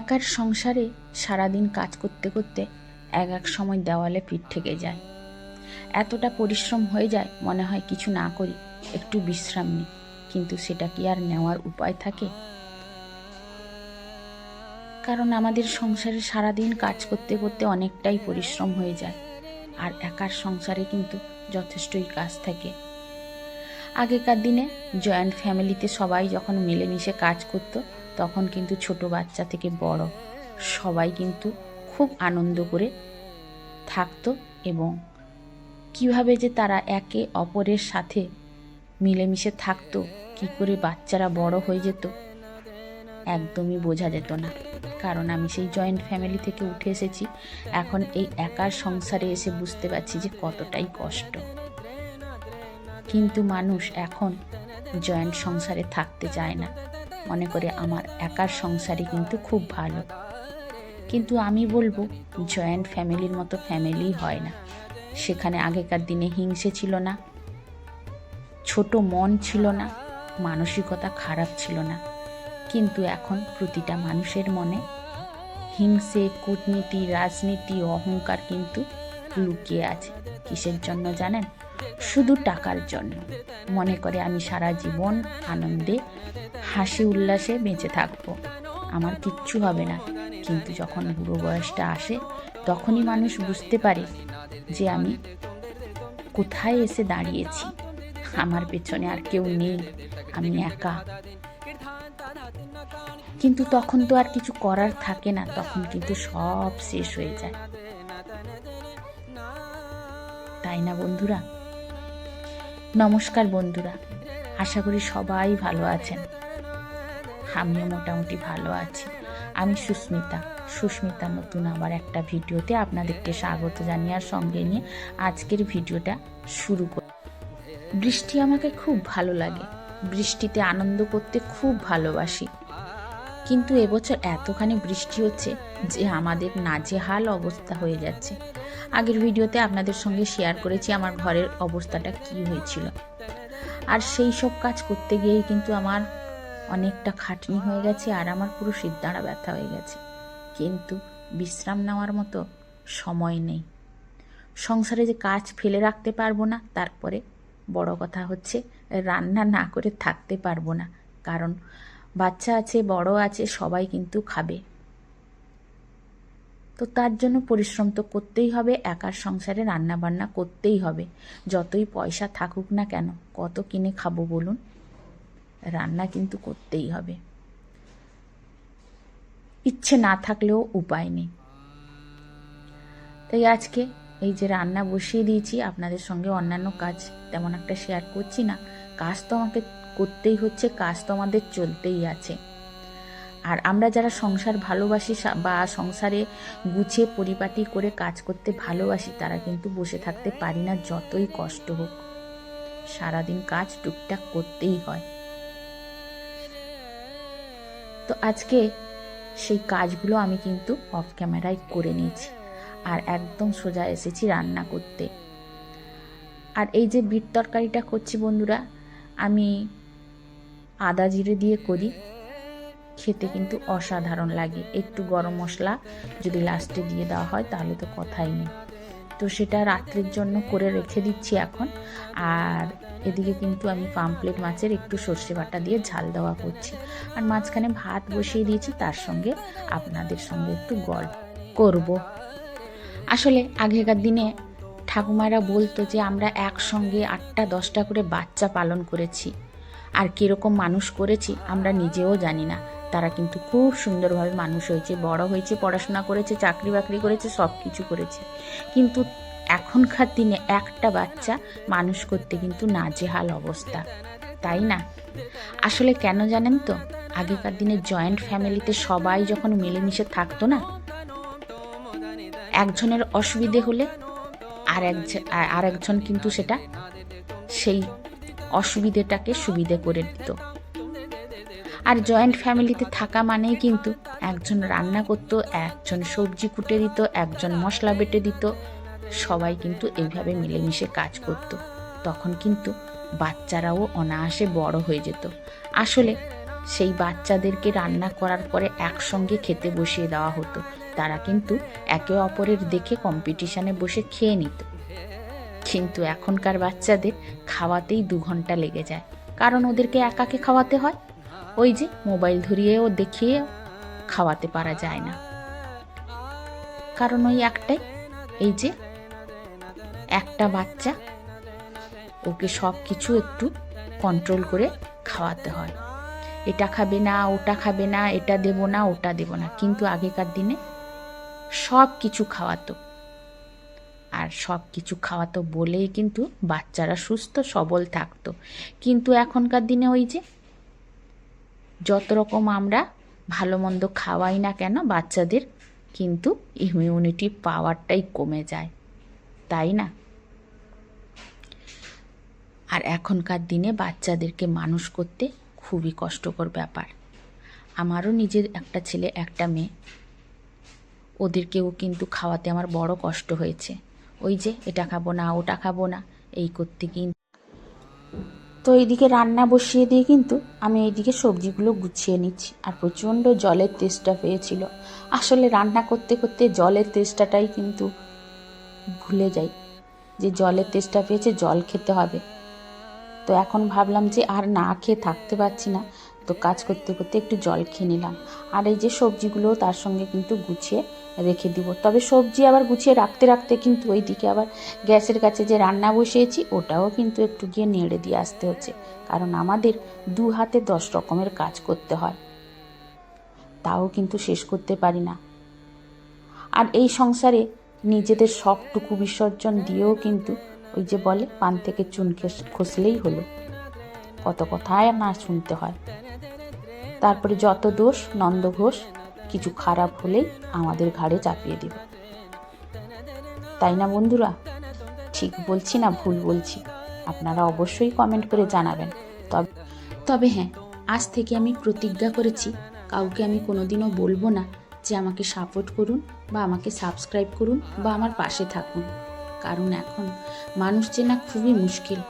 একার সংসারে সারাদিন কাজ করতে করতে এক এক সময় দেওয়ালে পিঠ থেকে যায়। এতটা পরিশ্রম হয়ে যায়, মনে হয় কিছু না করি, একটু বিশ্রাম নিই। কিন্তু সেটা কি আর নেওয়ার উপায় থাকে? কারণ আমাদের সংসারে সারাদিন কাজ করতে করতে অনেকটাই পরিশ্রম হয়ে যায়, আর একার সংসারে কিন্তু যথেষ্টই কাজ থাকে। আগেকার দিনে জয়েন্ট ফ্যামিলিতে সবাই যখন মিলেমিশে কাজ করতো তখন কিন্তু ছোট বাচ্চা থেকে বড় সবাই কিন্তু খুব আনন্দ করে থাকতো এবং কীভাবে যে তারা একে অপরের সাথে মিলেমিশে থাকতো, কি করে বাচ্চারা বড় হয়ে যেত, একদমই বোঝা যেত না। কারণ আমি সেই জয়েন্ট ফ্যামিলি থেকে উঠে এসেছি, এখন এই একার সংসারে এসে বুঝতে পারছি যে কতটাই কষ্ট। কিন্তু মানুষ এখন জয়েন্ট সংসারে থাকতে চায় না। মনে করে আমার একার সংসারে কিন্তু খুব ভালো। কিন্তু আমি বলব, জয়েন্ট ফ্যামিলির মতো ফ্যামিলি হয় না। সেখানে আগেকার দিনে হিংসে ছিল না, ছোট মন ছিল না, মানসিকতা খারাপ ছিল না। কিন্তু এখন প্রতিটা মানুষের মনে হিংসে, কূটনীতি, রাজনীতি, অহংকার কিন্তু লুকিয়ে আছে। কিসের জন্য জানেন? শুধু টাকার জন্য। মনে করে আমি সারা জীবন আনন্দে, হাসি উল্লাসে বেঁচে থাকব। আমার কিচ্ছু হবে না। কিন্তু যখন বুড়ো বয়সটা আসে, তখনই মানুষ বুঝতে পারে যে আমি কোথায় এসে দাঁড়িয়েছি। আমার পেছনে আর কেউ নেই। আমি একা। কিন্তু তখন তো আর কিছু করার থাকে না। তখন কিন্তু সব শেষ হয়ে যায়। তাই না বন্ধুরা? নমস্কার বন্ধুরা, আশা করি সবাই ভালো আছেন। আমিও মোটামুটি ভালো আছি। আমি সুস্মিতা সুস্মিতা নতুন আবার একটা ভিডিওতে আপনাদেরকে স্বাগত জানিয়ার সঙ্গে নিয়ে আজকের ভিডিওটা শুরু করি। বৃষ্টি আমাকে খুব ভালো লাগে। বৃষ্টিতে আনন্দ করতে খুব ভালোবাসি। কিন্তু এবছর এতখানি বৃষ্টি হচ্ছে যে আমাদের নাজেহাল অবস্থা হয়ে যাচ্ছে। আগের ভিডিওতে আপনাদের সঙ্গে শেয়ার করেছি আমার ঘরের অবস্থাটা কি হয়েছিল। আর সেই সব কাজ করতে গিয়েই কিন্তু আমার অনেকটা খাটনি হয়ে গেছে আর আমার পুরো সিদ্ধারা ব্যথা হয়ে গেছে। কিন্তু বিশ্রাম নেওয়ার মতো সময় নেই। সংসারে যে কাজ ফেলে রাখতে পারব না, তারপরে বড় কথা হচ্ছে রান্না না করে থাকতে পারব না। কারণ বাচ্চা আছে, বড় আছে, সবাই কিন্তু খাবে। তো তার জন্য পরিশ্রম তো করতেই হবে, একার সংসারে রান্না বান্না করতেই হবে। যতই পয়সা থাকুক না কেন, কত কিনে খাব বলুন? রান্না কিন্তু করতেই হবে। ইচ্ছে না থাকলেও উপায় নেই। তাই আজকে এই যে রান্না বসিয়ে দিয়েছি, আপনাদের সঙ্গে অন্যান্য কাজ তেমন একটা শেয়ার করছি না। কাজ তো আমাকে করতেই হচ্ছে, কাজ তো আমাদের চলতেই আছে। আর আমরা যারা সংসার ভালোবাসি বা সংসারে গুছিয়ে পরিপাটি করে কাজ করতে ভালোবাসি, তারা কিন্তু বসে থাকতে পারি না, যতই কষ্ট হোক। সারাদিন কাজ টুকটাক করতেই হয়। তো আজকে সেই কাজগুলো আমি কিন্তু অফ ক্যামেরায় করে নিয়েছি, আর একদম সোজা এসেছি রান্না করতে। আর এই যে বিট তরকারিটা করছি বন্ধুরা, আমি আদা জিরে দিয়ে করি। খেতে কিন্তু অসাধারণ লাগে। একটু গরম মশলা যদি লাস্টে দিয়ে দেওয়া হয় তাহলে তো কথাই নেই। তো সেটা রাত্রের জন্য করে রেখে দিচ্ছি এখন। আর এদিকে কিন্তু আমি পাম্পলেট মাছের একটু সর্ষে বাটা দিয়ে ঝাল দেওয়া করছি। আর মাঝখানে ভাত বসিয়ে দিয়েছি, তার সঙ্গে আপনাদের সঙ্গে একটু গল্প করব। আসলে আগেকার দিনে ঠাকুমারা বলতো যে, আমরা একসঙ্গে আটটা দশটা করে বাচ্চা পালন করেছি। আর কীরকম মানুষ করেছি আমরা নিজেও জানি না। তারা কিন্তু খুব সুন্দরভাবে মানুষ হয়েছে, বড় হয়েছে, পড়াশোনা করেছে, চাকরি বাকরি করেছে সব কিছু করেছে। কিন্তু এখনকার দিনে একটা বাচ্চা মানুষ করতে কিন্তু নাজেহাল অবস্থা, তাই না? আসলে কেন জানেন তো? আগেকার দিনে জয়েন্ট ফ্যামিলিতে সবাই যখন মিলেমিশে থাকতো না, একজনের অসুবিধে হলে আর আর একজন কিন্তু সেটা সেই অসুবিধেটাকে সুবিধে করে দিত। আর জয়েন্ট ফ্যামিলিতে থাকা মানেই কিন্তু একজন রান্না করতো, একজন সবজি কুটে দিত, একজন মশলা বেটে দিত। সবাই কিন্তু এইভাবে মিলেমিশে কাজ করত। তখন কিন্তু বাচ্চারাও অনায়াসে বড় হয়ে যেত। আসলে সেই বাচ্চাদেরকে রান্না করার পরে একসঙ্গে খেতে বসিয়ে দেওয়া হতো। তারা কিন্তু একে অপরের দেখে কম্পিটিশনে বসে খেয়ে নিত। কিন্তু এখনকার বাচ্চাদের খাওয়াতেই দু ঘণ্টা লেগে যায়। কারণ ওদেরকে একাকে খাওয়াতে হয়। ওই যে মোবাইল ধরিয়েও দেখিয়ে খাওয়াতে পারা যায় না। কারণ ওই একটাই, এই যে একটা বাচ্চা ওকে সব কিছু একটু কন্ট্রোল করে খাওয়াতে হয়। এটা খাবে না, ওটা খাবে না, এটা দেব না, ওটা দেব না। কিন্তু আগেকার দিনে সব কিছু খাওয়াতো। আর সব কিছু খাওয়াতো বলেই কিন্তু বাচ্চারা সুস্থ, সবল থাকতো। কিন্তু এখনকার দিনে ওই যে যত রকম আমরা ভালো মন্দ খাওয়াই না কেন বাচ্চাদের কিন্তু ইমিউনিটি পাওয়ারটাই কমে যায়। তাই না? আর এখনকার দিনে বাচ্চাদেরকে মানুষ করতে খুবই কষ্টকর ব্যাপার। আমারও নিজের একটা ছেলে, একটা মেয়ে। ওদেরকেও কিন্তু খাওয়াতে আমার বড় কষ্ট হয়েছে। ওই যে, এটা খাব না, ওটা খাব না, এই করতে কিন্তু। তো এইদিকে রান্না বসিয়ে দিয়ে কিন্তু আমি এইদিকে সবজিগুলো গুছিয়ে নিচ্ছি, আর প্রচণ্ড জলের তেষ্টা পেয়েছিল। আসলে রান্না করতে করতে জলের তেষ্টাটাই কিন্তু ভুলে যাই, যে জলের তেষ্টা পেয়েছে জল খেতে হবে। তো এখন ভাবলাম যে আর না খেয়ে থাকতে পারছি না, তো কাজ করতে করতে একটু জল খেয়ে নিলাম। আর এই যে সবজিগুলো তার সঙ্গে কিন্তু গুছিয়ে রেখে দিব। তবে সবজি আবার গুছিয়ে রাখতে রাখতে কিন্তু ওইদিকে আবার গ্যাসের কাছে যে রান্না বসিয়েছি, ওটাও কিন্তু একটু গিয়ে নেড়ে দিয়ে আসতে হচ্ছে। কারণ আমাদের দু হাতে দশ রকমের কাজ করতে হয়। তাও কিন্তু শেষ করতে পারি না। আর এই সংসারে নিজেদের সবটুকু বিসর্জন দিয়েও কিন্তু ওই যে বলে, পান থেকে চুন খসলেই হলো। কত কথায় না শুনতে হয়। তারপরে যত দোষ, নন্দ ঘোষ কিছু খারাপ হলেই আমাদের ঘাড়ে চাপিয়ে দেবে। তাই না বন্ধুরা? ঠিক বলছি না ভুল বলছি? আপনারা অবশ্যই কমেন্ট করে জানাবেন। তবে তবে হ্যাঁ আজ থেকে আমি প্রতিজ্ঞা করেছি, কাউকে আমি কোনোদিনও বলব না যে আমাকে সাপোর্ট করুন বা আমাকে সাবস্ক্রাইব করুন বা আমার পাশে থাকুন। কারণ এখন মানুষ চেনা খুবই মুশকিল।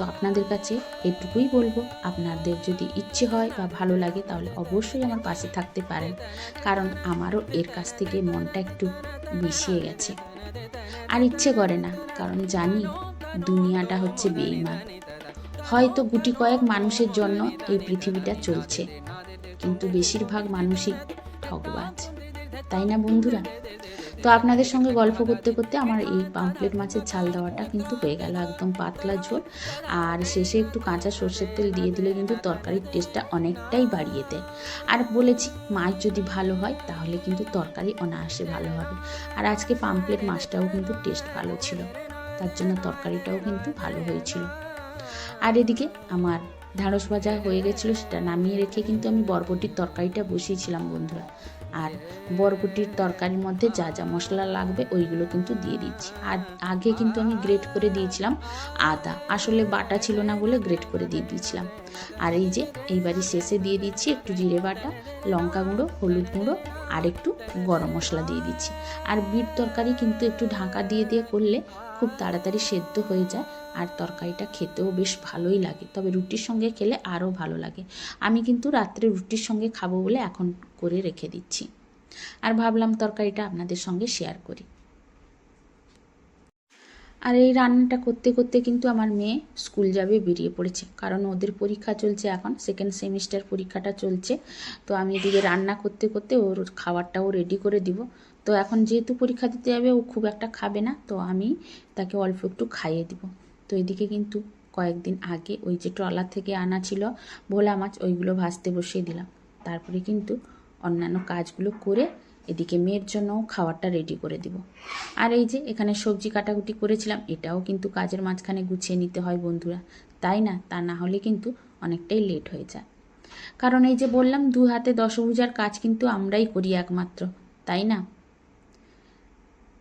তো আপনাদের কাছে এটুকুই বলব। আপনাদের যদি ইচ্ছে হয় বা ভালো লাগে তাহলে অবশ্যই আমার পাশে থাকতে পারেন। কারণ আমারও এর কাছ থেকে মনটা একটু মিশিয়ে গেছে। আর ইচ্ছে করে না, কারণ জানি দুনিয়াটা হচ্ছে বেইমান হয়তো গুটি কয়েক মানুষের জন্য এই পৃথিবীটা চলছে, কিন্তু বেশিরভাগ মানুষই ঠকবাজ তাই না বন্ধুরা? তো আপনাদের সঙ্গে গল্প করতে করতে আমার এই পাম্পলেট মাছের ঝাল দেওয়াটা কিন্তু হয়ে গেল একদম পাতলা ঝোল। আর শেষে একটু কাঁচা সর্ষের তেল দিয়ে দিলে কিন্তু তরকারির টেস্টটা অনেকটাই বাড়িয়ে দেয়। আর বলেছি, মাছ যদি ভালো হয় তাহলে কিন্তু তরকারি অনায়াসে ভালো হবে। আর আজকে পাম্পলেট মাছটাও কিন্তু টেস্ট ভালো ছিল। তার জন্য তরকারিটাও কিন্তু ভালো হয়েছিল। আর এদিকে আমার ঢ্যাঁড়স ভাজা হয়ে গেছিল, সেটা নামিয়ে রেখে কিন্তু আমি বরবটির তরকারিটা বসিয়েছিলাম বন্ধুরা। আর বরবটির তরকারির মধ্যে যা যা মশলা লাগবে ওইগুলো কিন্তু দিয়ে দিচ্ছি। আর আগে কিন্তু আমি গ্রেট করে দিয়েছিলাম আদা। আসলে বাটা ছিল না বলে গ্রেট করে দিয়ে দিয়েছিলাম। আর এই যে এইবারই শেষে দিয়ে দিচ্ছি একটু জিরে বাটা, লঙ্কা গুঁড়ো, হলুদ গুঁড়ো আর একটু গরম মশলা দিয়ে দিচ্ছি। আর বিট তরকারি কিন্তু একটু ঢাকা দিয়ে দিয়ে করলে খুব তাড়াতাড়ি সেদ্ধ হয়ে যায়। আর তরকারিটা খেতেও বেশ ভালোই লাগে। তবে রুটির সঙ্গে খেলে আরও ভালো লাগে। আমি কিন্তু রাত্রে রুটির সঙ্গে খাব বলে এখন করে রেখে দিচ্ছি। আর ভাবলাম তরকারিটা আপনাদের সঙ্গে শেয়ার করি। আর এই রান্নাটা করতে করতে কিন্তু আমার মেয়ে স্কুল যাবে বেরিয়ে পড়েছে। কারণ ওদের পরীক্ষা চলছে এখন সেকেন্ড সেমিস্টার পরীক্ষাটা চলছে। তো আমি এদিকে রান্না করতে করতে ওর খাবারটাও রেডি করে দিব। তো এখন যেহেতু পরীক্ষা দিতে যাবে, ও খুব একটা খাবে না। তো আমি তাকে অল্প একটু খাইয়ে দিব। তো এদিকে কিন্তু কয়েকদিন আগে ওই যে ট্রলার থেকে আনা ছিল, ভোলা মাছ, ওইগুলো ভাজতে বসিয়ে দিলাম। তারপরে কিন্তু অন্যান্য কাজগুলো করে এদিকে মেয়ের জন্য খাবারটা রেডি করে দিব। আর এই যে এখানে সবজি কাটাকুটি করেছিলাম, এটাও কিন্তু কাজের মাঝখানে গুছিয়ে নিতে হয় বন্ধুরা। তাই না? তা না হলে কিন্তু অনেকটাই লেট হয়ে যায়। কারণ এই যে বললাম, দু হাতে দশভুজার কাজ কিন্তু আমরাই করি একমাত্র, তাই না?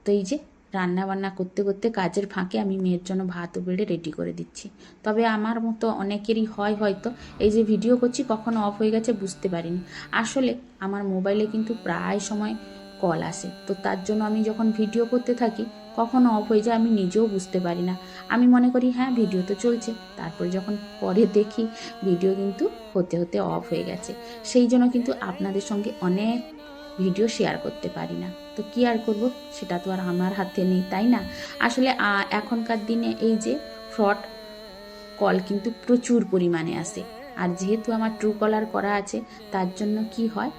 তো এই যে রান্না বান্না করতে করতে কাজের ফাঁকে আমি মেয়ের জন্য ভাতও বেড়ে রেডি করে দিচ্ছি। তবে আমার মতো অনেকেরই হয় হয়তো এই যে ভিডিও করছি কখনো অফ হয়ে গেছে বুঝতে পারিনি। আসলে আমার মোবাইলে কিন্তু প্রায় সময় কল আসে। তো তার জন্য আমি যখন ভিডিও করতে থাকি, কখন অফ হয়ে যায় আমি নিজেও বুঝতে পারি না। আমি মনে করি হ্যাঁ ভিডিও তো চলছে। তারপরে যখন পরে দেখি ভিডিও কিন্তু হতে হতে অফ হয়ে গেছে। সেই জন্য কিন্তু আপনাদের সঙ্গে অনেক ভিডিও শেয়ার করতে পারি না। তো কি আর করব? সেটা তো আর আমার হাতে নেই, তাই না? আসলে এখনকার দিনে এই যে ফ্রড কল কিন্তু প্রচুর পরিমাণে আসে। আর যেহেতু আমার ট্রু কলার করা আছে, তার জন্য কি হয়?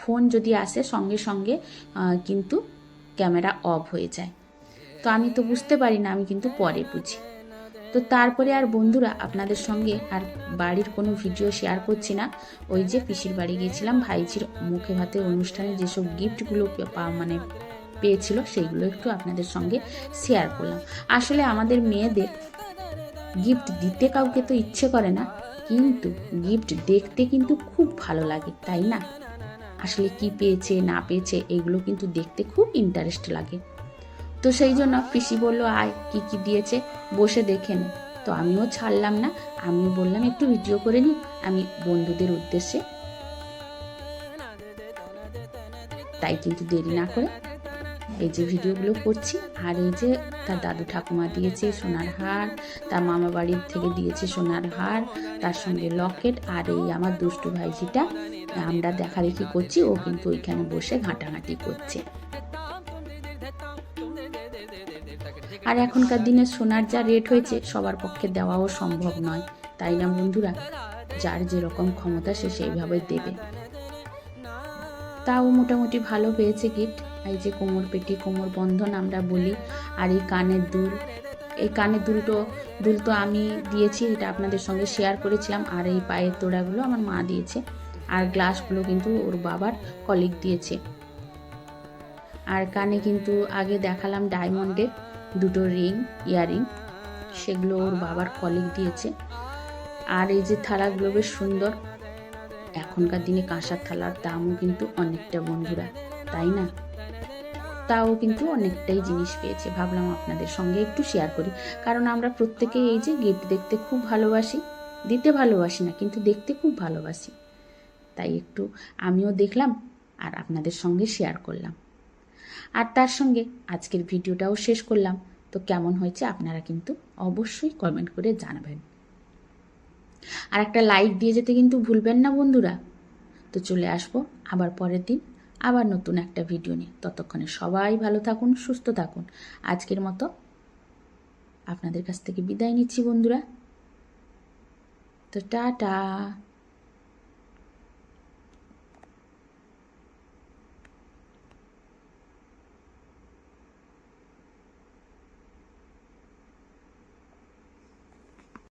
ফোন যদি আসে, সঙ্গে সঙ্গে কিন্তু ক্যামেরা অফ হয়ে যায়। তো আমি তো বুঝতে পারি না, আমি কিন্তু পরে বুঝি। তো তারপরে আর বন্ধুরা আপনাদের সঙ্গে আর বাড়ির কোনো ভিডিও শেয়ার করছি না। ওই যে পিসির বাড়ি গিয়েছিলাম, ভাইজির মুখে ভাতে অনুষ্ঠানে যেসব গিফটগুলো মানে পেয়েছিল সেইগুলো একটু আপনাদের সঙ্গে শেয়ার করলাম। আসলে আমাদের মেয়েদের গিফট দিতে কাউকে তো ইচ্ছে করে না, কিন্তু গিফট দেখতে কিন্তু খুব ভালো লাগে, তাই না? আসলে কি পেয়েছে, না পেয়েছে, এগুলো কিন্তু দেখতে খুব ইন্টারেস্ট লাগে। তো সেই জন্য পিসি বলল, আয়, কি কি দিয়েছে বসে দেখে নে। তো আমিও ছাড়লাম না, আমিও বললাম, একটু ভিডিও করে নি। আমি বন্ধুদের উদ্দেশ্যে তাই কিন্তু দেরি না করে এই যে ভিডিওগুলো করছি। আর এই যে তার দাদু ঠাকুমা দিয়েছে সোনার হার, তার মামা বাড়ির থেকে দিয়েছে সোনার হার, তার সঙ্গে লকেট, আর এই আমার দুষ্টু ভাইজিটা আমরা দেখা দেখি করছি, ও কিন্তু ওইখানে বসে ঘাঁটাঘাঁটি করছে। আর এখনকার দিনে সোনার যা রেট হয়েছে, সবার পক্ষে দেওয়াও সম্ভব নয়। তাই না, বন্ধুরা? যার যেরকম ক্ষমতা, সে সেইভাবে দেবে। তাও মোটামুটি ভালো পেয়েছে গিফট এই যে কোমর পেটি, কোমর বন্ধন আমরা বলি, আর এই কানের দুল। এই কানের দুলটো দুল তো আমি দিয়েছি, এটা আপনাদের সঙ্গে শেয়ার করেছিলাম, আর এই পায়ের তোড়াগুলো আমার মা দিয়েছে। আর গ্লাসগুলো কিন্তু ওর বাবার কলিগ দিয়েছে। আর কানে কিন্তু আগে দেখালাম ডায়মন্ডের দুটো রিং ইয়ারিং সেগুলো ওর বাবার কলিগ দিয়েছে। আর এই যে থালাগুলো বেশ সুন্দর, এখনকার দিনে কাঁসার থালার দামও কিন্তু অনেকটা বন্ধুরা, তাই না? তাও কিন্তু অনেকটাই জিনিস পেয়েছে, ভাবলাম আপনাদের সঙ্গে একটু শেয়ার করি। কারণ আমরা প্রত্যেকেই এই যে গিফট দেখতে খুব ভালোবাসি, দিতে ভালোবাসি না, কিন্তু দেখতে খুব ভালোবাসি। তাই একটু আমিও দেখলাম আর আপনাদের সঙ্গে শেয়ার করলাম। আর তার সঙ্গে আজকের ভিডিওটাও শেষ করলাম। তো কেমন হয়েছে আপনারা কিন্তু অবশ্যই কমেন্ট করে জানাবেন। আর একটা লাইক দিয়ে যেতে কিন্তু ভুলবেন না বন্ধুরা। তো চলে আসব আবার পরের দিন আবার নতুন একটা ভিডিও নিয়ে। ততক্ষণে সবাই ভালো থাকুন, সুস্থ থাকুন। আজকের মতো আপনাদের কাছ থেকে বিদায় নিচ্ছি বন্ধুরা। তো টাটা।